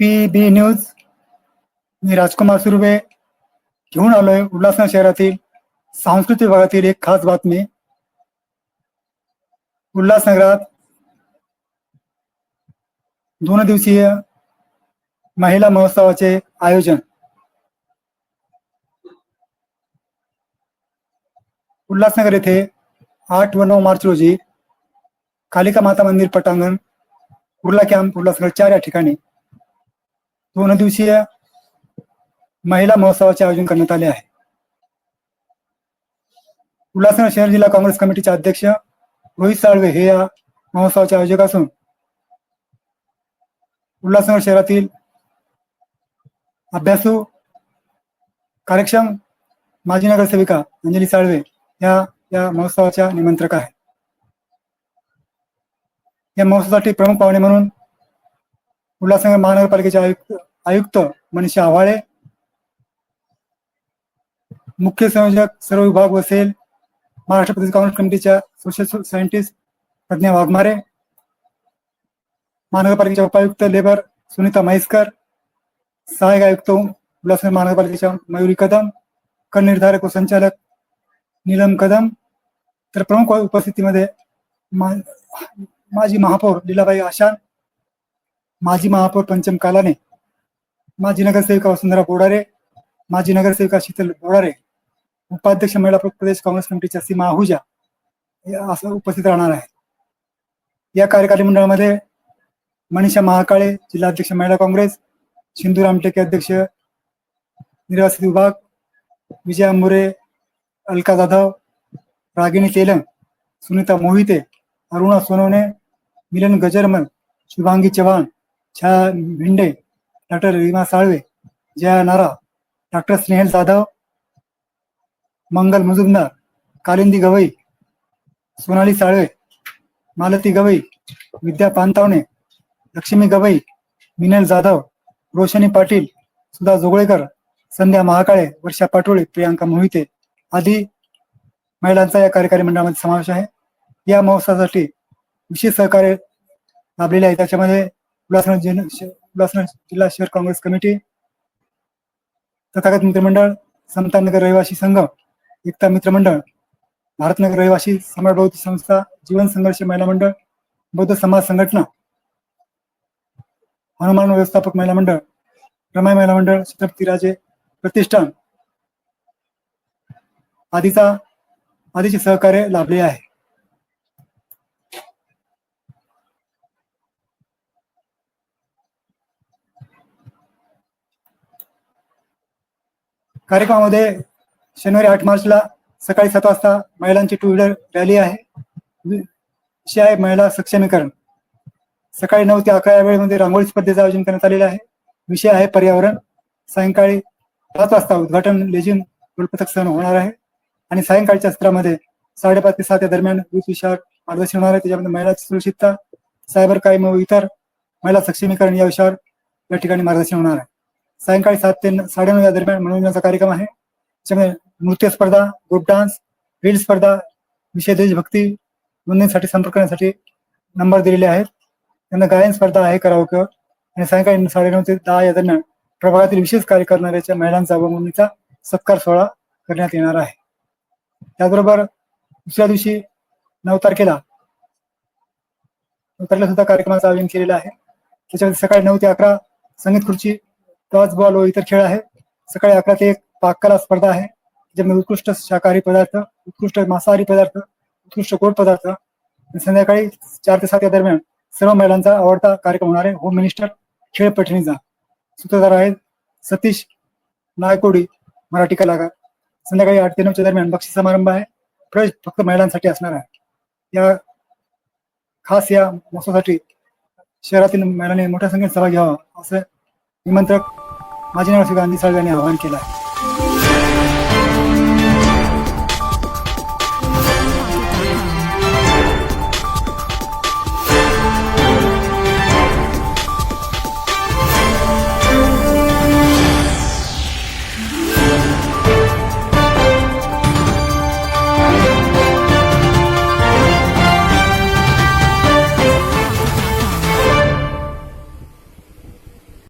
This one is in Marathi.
पी बी न्यूज मी राजकुमार सुर्वे. घेऊन आलोय उल्हासनगर शहरातील सांस्कृतिक विभागातील एक खास बातमी. उल्हासनगरात दोन दिवसीय महिला महोत्सवाचे आयोजन. उल्हासनगर येथे आठ व नऊ मार्च रोजी कालिका माता मंदिर पटांगण कुर्ला कॅम्प उल्हासनगर चार या ठिकाणी दोन दिवसीय महिला महोत्सवाचे आयोजन करण्यात आले आहे. उल्हासनगर शहर जिल्हा काँग्रेस कमिटीचे अध्यक्ष रोहित साळवे हे या महोत्सवाचे आयोजक असून उल्हासनगर शहरातील अभ्यासू कार्यक्षम माजी नगरसेविका अंजली साळवे या या महोत्सवाच्या निमंत्रक आहेत. या महोत्सवासाठी प्रमुख पाहुणे म्हणून उल्हासनगर महानगरपालिकेचे आयुक्त आयुक्त मनीषा आव्हाळे मुख्य संयोजक सर्व विभाग वसेल महाराष्ट्र प्रदेश काँग्रेस कमिटीच्या सोशल सायंटिस्ट प्रज्ञा वाघमारे महानगरपालिकेच्या उपायुक्त लेबर सुनीता म्हैसकर सहाय्यक आयुक्त उल्हासनगर महानगरपालिकेच्या मयुरी कदम कर निर्धारक व संचालक नीलम कदम तर प्रमुख उपस्थितीमध्ये मा- माजी महापौर लीलाबाई आशान माजी महापौर पंचम कालाने माजी नगरसेविका वसुंधरा बोडारे माजी नगरसेविका शीतल बोडारे उपाध्यक्ष महिला प्रदेश काँग्रेस कमिटीच्या सीमा आहुजा या असं उपस्थित राहणार आहे या कार्यकारी मंडळामध्ये मनीषा महाकाळे जिल्हाध्यक्ष महिला काँग्रेस सिंधू रामटेके अध्यक्ष निर्वासित विभाग विजया मोरे अलका जाधव रागिणी तेलंग सुनीता मोहिते अरुणा सोनवणे मिलन गजरमल शुभांगी चव्हाण छाया भिंडे डॉक्टर रीमा साळवे जया नारा डॉक्टर स्नेहल जाधव मंगल मुजुमदार कालिंदी गवई सोनाली साळवे मालती गवई विद्या पानतावणे लक्ष्मी गवई मिनल जाधव रोशनी पाटील सुधा जोगळेकर संध्या महाकाळे वर्षा पाटोळे प्रियांका मोहिते आदी महिलांचा या कार्यकारी मंडळामध्ये समावेश आहे. या महोत्सवासाठी विशेष सहकार्य लाभलेले आहे. त्याच्यामध्ये उल्हासनगर जिल्हा उल्हासनगर जिल्हा शहर काँग्रेस कमिटी तथागत मित्रमंडळ समतानगर रहिवासी संघ एकता मित्रमंडळ भारतनगर रहिवासी समाज बौद्ध संस्था जीवन संघर्ष महिला मंडळ बौद्ध समाज संघटना हनुमान व्यवस्थापक महिला मंडळ रमाई महिला मंडळ छत्रपती राजे प्रतिष्ठान आदीचा आदीचे सहकार्य लाभले आहे. कार्यक्रमामध्ये शनिवारी आठ मार्चला सकाळी सात वाजता महिलांची टू व्हीलर रॅली आहे. विषय आहे महिला सक्षमीकरण. सकाळी नऊ ते अकरा या वेळेमध्ये रांगोळी स्पर्धेचं आयोजन करण्यात आलेलं आहे. विषय आहे पर्यावरण. सायंकाळी पाच वाजता उद्घाटन लेझिम गोलपथक सण होणार आहे. आणि सायंकाळच्या सत्रामध्ये साडेपाच ते सात या दरम्यान वीस विषयावर मार्गदर्शन होणार आहे. त्याच्यामध्ये महिलाची सुरक्षितता सायबर क्राईम व इतर महिला सक्षमीकरण या विषयावर या ठिकाणी मार्गदर्शन होणार आहे. सायंकाळी सात ते साडेनऊ या दरम्यान मनोरंजनाचा कार्यक्रम आहे. त्याच्यामध्ये नृत्य स्पर्धा ग्रुप डान्स रील स्पर्धा विषय देशभक्ती नोंदणीसाठी संपर्क करण्यासाठी नंबर दिलेले आहेत. त्यांना गायन स्पर्धा आहे करावं आणि सायंकाळी साडेनऊ ते दहा या दरम्यान प्रभागातील विशेष कार्य करणाऱ्याच्या महिलांचा व मुलींचा सत्कार सोहळा करण्यात येणार आहे. त्याचबरोबर दुसऱ्या दिवशी नऊ तारखेला नऊ तारखेला सुद्धा कार्यक्रमाचं आयोजन केलेलं आहे. त्याच्यामध्ये सकाळी नऊ ते अकरा संगीत खुर्ची टॉस बॉल व इतर खेळ आहे. सकाळी अकरा ते एक पाककला स्पर्धा आहे. ज्यामध्ये उत्कृष्ट शाकाहारी पदार्थ उत्कृष्ट मांसाहारी पदार्थ उत्कृष्ट गोड पदार्थ आणि संध्याकाळी चार ते सात या दरम्यान सर्व महिलांचा आवडता कार्यक्रम होणार आहे. होम मिनिस्टर खेळ पैठणीचा सूत्रधार आहेत सतीश नायकोडी मराठी कलाकार. संध्याकाळी आठ ते नऊच्या दरम्यान बक्षीस समारंभ आहे. प्रवेश फक्त महिलांसाठी असणार आहे. या खास या महोत्सवासाठी शहरातील महिलांनी मोठ्या संख्येने सहभाग घ्यावा असं निमंत्रक माजी नाव गांधी साहेब यांनी आवाहन केलं आहे.